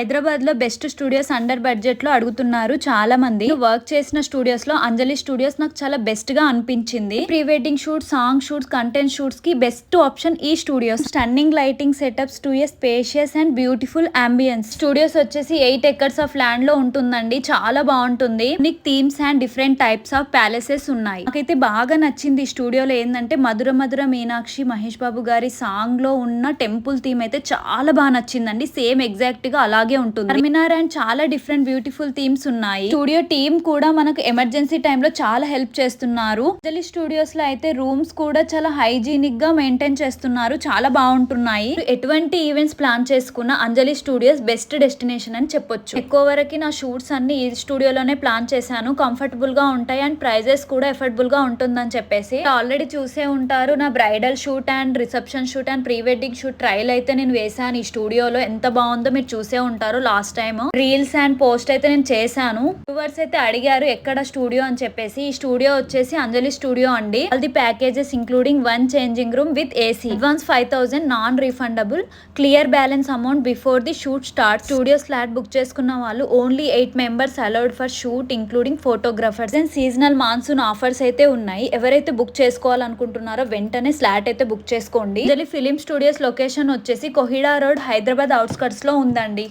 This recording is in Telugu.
హైదరాబాద్లో బెస్ట్ స్టూడియోస్ అండర్ బడ్జెట్లో అడుగుతున్నారు చాలా మంది వర్క్ చేసిన స్టూడియోస్లో అంజలి స్టూడియోస్ నాకు చాలా బెస్ట్గా అనిపించింది. Pre wedding shoot song shoots content షూట్స్కి best option ఈ studios. Stunning lighting setups two year spacious and beautiful ambience. Studios వచ్చేసి ఎయిట్ ఎకర్స్ ఆఫ్ ల్యాండ్లో ఉంటుందండి. చాలా బాగుంటుంది. నీకు themes and different types of palaces ఉన్నాయి. నాకైతే బాగా నచ్చింది ఈ స్టూడియోలో ఏంటంటే మధుర మధుర మీనాక్షి మహేష్ బాబు గారి సాంగ్లో ఉన్న టెంపుల్ థీమ్ అయితే చాలా బాగా నచ్చిందండి. సేమ్ ఎగ్జాక్ట్గా అలా అలాగే ఉంటుంది. మినార్ అండ్ చాలా డిఫరెంట్ బ్యూటిఫుల్ థీమ్స్ ఉన్నాయి. స్టూడియో టీమ్ కూడా మనకు ఎమర్జెన్సీ టైంలో చాలా హెల్ప్ చేస్తున్నారు. అంజలి స్టూడియోస్లో అయితే రూమ్స్ కూడా చాలా హైజీనిక్గా మెయింటైన్ చేస్తున్నారు. చాలా బాగుంటున్నాయి. ఎటువంటి ఈవెంట్స్ ప్లాన్ చేసుకున్న అంజలి స్టూడియోస్ బెస్ట్ డెస్టినేషన్ అని చెప్పొచ్చు. ఎక్కువ వరకు నా షూట్స్ అన్ని ఈ స్టూడియోలోనే ప్లాన్ చేశాను. కంఫర్టబుల్గా ఉంటాయి అండ్ ప్రైజెస్ కూడా ఎఫర్డబుల్గా ఉంటుందని చెప్పేసి. ఆల్రెడీ చూసే ఉంటారు. నా bridal shoot and reception shoot and pre wedding shoot trial అయితే నేను వేసాను ఈ స్టూడియోలో ఎంత బాగుందో మీరు చూసే ఉంటారు last time reels and post అయితే నేను చేశాను. వ్యూవర్స్ అయితే అడిగారు ఎక్కడ స్టూడియో అని చెప్పేసి. ఈ స్టూడియో వచ్చేసి అంజలి స్టూడియో అండి. అది packages including one changing room with AC. Advance five thousand non refundable clear balance amount before the shoot start. Studio slot book చేసుకున్న వాళ్ళు only eight members allowed for shoot including photographers. And seasonal monsoon offers అయితే ఉన్నాయి. ఎవరైతే బుక్ చేసుకోవాలనుకుంటున్నారో వెంటనే స్లాట్ అయితే బుక్ చేసుకోండి. అంజలి ఫిలిం స్టూడియోస్ లొకేషన్ వచ్చేసి కొహిడా రోడ్ హైదరాబాద్ అవుట్స్కట్స్లో ఉందండి.